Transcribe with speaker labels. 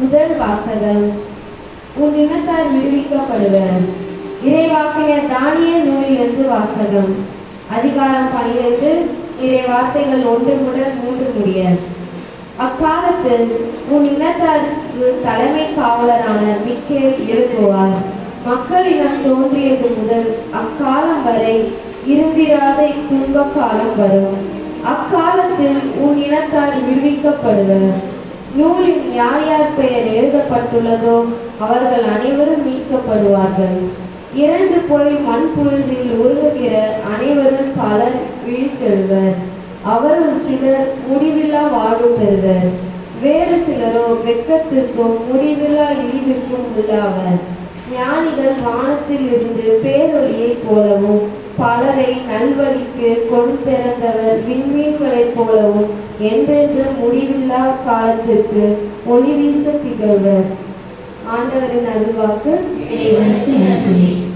Speaker 1: முதல் வாசகம் உன் இனத்தார் விடுவிக்கப்படுவர் இறைவாக்கினர் தானிய நூலிலிருந்து வாசகம் அதிகாரம் பனிரெண்டு இறை வார்த்தைகள் ஒன்று முதல் மூன்று முடிய. அக்காலத்தில் உன் இனத்தாருக்கு தலைமை காவலரான மிக்கேல் எழுப்புவார். மக்களிடம் தோன்றியது முதல் அக்காலம் வரை இருந்திராத துன்ப காலம் வரும். அக்காலத்தில் உன் இனத்தார் விடுவிக்கப்படுவர் நூலில் யார் யார் பெயர் எழுதப்பட்டுள்ளதோ அவர்கள் அனைவரும் மீட்கப்படுவார்கள். இறந்து போய் மண்புழுதில் உருகுகிற அனைவரும் பலர் விழித்தெழுவர். அவர்கள் சிலர் முடிவில்லா வாழ்வு பெறுவர். வேறு சிலரோ வெக்கத்திற்கும் முடிவில்லா இழிவிற்கும் உள்ளாவர். ஞானிகள் வானத்தில் இருந்து பேரொழியை போலவும் பலரை நல்வழிக்கு கொடுத்திறந்தவர் விண்மீன்களைப் போலவும் என்றென்றும் முடிவில்லா காலத்திற்கு ஒளி வீச திகழ்வர். ஆண்டவரின் அருள்வாக்கு.
Speaker 2: இறைவனுக்கு நன்றி.